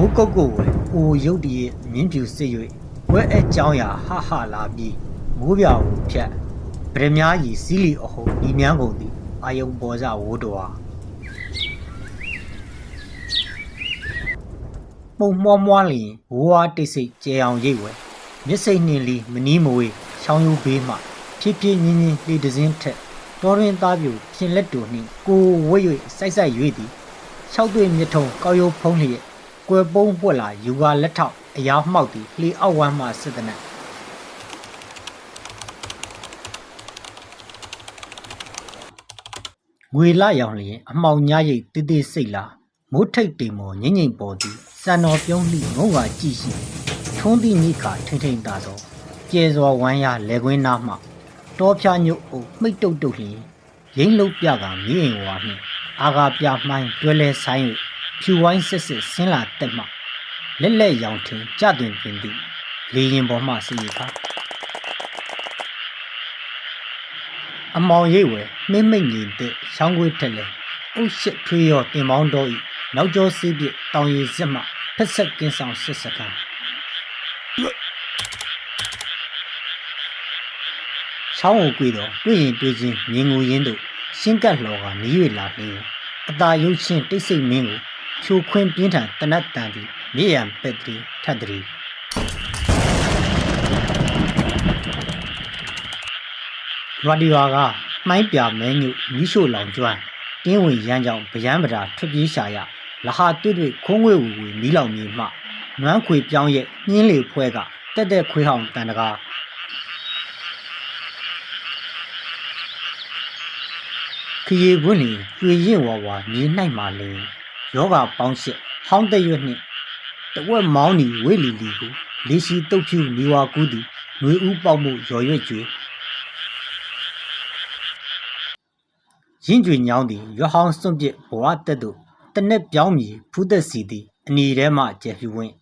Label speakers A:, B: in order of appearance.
A: မိုးကုတ်ကိုဝဲအိုရုတ်တရက်မြင်းပြူစစ်၍ဝဲအကြောင်းရာဟဟလာပြီးမိုးပြောင်ကိုဖြတ်ဗရမ ्या ကြီးစီးလီအဟုန်ဒီမြန်းကုန်သည်အာယုံပေါ်ကြဝိုးတော်ပုံမွားမွားလျင်ဘိုးဝါတိတ်ဆိတ်ကြဲအောင်ရိတ်ဝဲမျက်စိနှင်လီမနီးမဝေးချောင်းယူဘေးမှဖြည်းဖြည်းညင်းညင်းလေတစင်းထက်တော်ရင်သားပြူဖြင်လက်တူနှင့်ကိုယ်ဝဲ၍စိုက်စိုက်၍သည်၆တွေ့မြထုံကောက်ရုပ်ဖုံးလျက် ကွယ်ပုံးပွက်လာယူကာလက်ထောက်အရာမှောက်သည်လှေအောက်ဝမ်းမှစစ်တနက်ငွေလာရောင်လျင်အမှောင်ညရိတ်တိတိစိတ်လာမိုးထိတ်တိမ်မော်ငိမ့်ငိမ့်ပေါ်သည်စံတော်ပြုံးလှငုံကကြည့်ရှိထုံးသည့်မိခါထိမ့်ထိမ့်သာသောကျဲစွာဝမ်းရလေကွင်းနာမှတောဖြာညုတ်အုပ်မိတ်တုတ်တုတ်လျင်ရင်းလုံးပြကမြေအိမ်ဝါနှင့်အာဂါပြမှိုင်းတွဲလဲဆိုင်၍ ဖြူဝိုင်းစစ်စစ်ဆင်းလာတက်မှလက်လက်ရောင်ထင်ကြတွင်ပင်သည်လေရင်ပေါ်မှစီရီခါအမောင်ရိပ်ဝဲမိမ့်မိတ်ညီတဲ့ရှောင်းခွေးထက်လဲအုတ်ရှစ်ထွေးရောတင်ပေါင်းတော်ဤနောက်ကျောစီးပြတောင်ရည်စစ်မှဖက်ဆက်ကင်းဆောင်စစ်စခန်းချောင်းကိုကြွေတော့တွေ့ရင်တွေ့ချင်းမြင်ငူရင်းတို့ရှင်းကပ်လော်ကနီး၍လာလျင်အตาရုပ်ချင်းတိတ်ဆိတ်မင်းကို ဖြိုခွင်းပြင်းထန်တနတ်တန်သည်မြေရန်ပက်တရီထတ်တရီရဒီယိုကမှိုင်းပြမဲညုမီးရှို့လောင်ကျွမ်းတင်းဝင်ရမ်းကြောင်ဗယံပဒါထွက်ပြေးရှာရလဟာတွေ့တွေ့ခုံးငွေဝူဝူမီးလောင်မြေမှနွမ်းခွေပြောင်းရဲ့နှင်းလေဖွဲကတက်တက်ခွေးဟောင်တန်တကားခရီးပွင့်လီကျွေရင်ဝါဝါမြေ၌မှလင် ယောဂပေါင်းရှစ်ဟောင်းတဲ့ရွက်နှင့်တဝက်မောင်းနီဝေလီလီကိုလေရှိတုတ်ဖြူနေဝါကူးသည်ຫນွေဥပေါက်မှုရော်ရွက်ကျွေရင်ကျွေညောင်းသည်ရွက်ဟောင်းစွန့်ပစ်ဘဝတက်သို့တနက်ပြောင်းမီဖူးသက်စီသည်အနေထဲမှကျဲဖြူဝင်း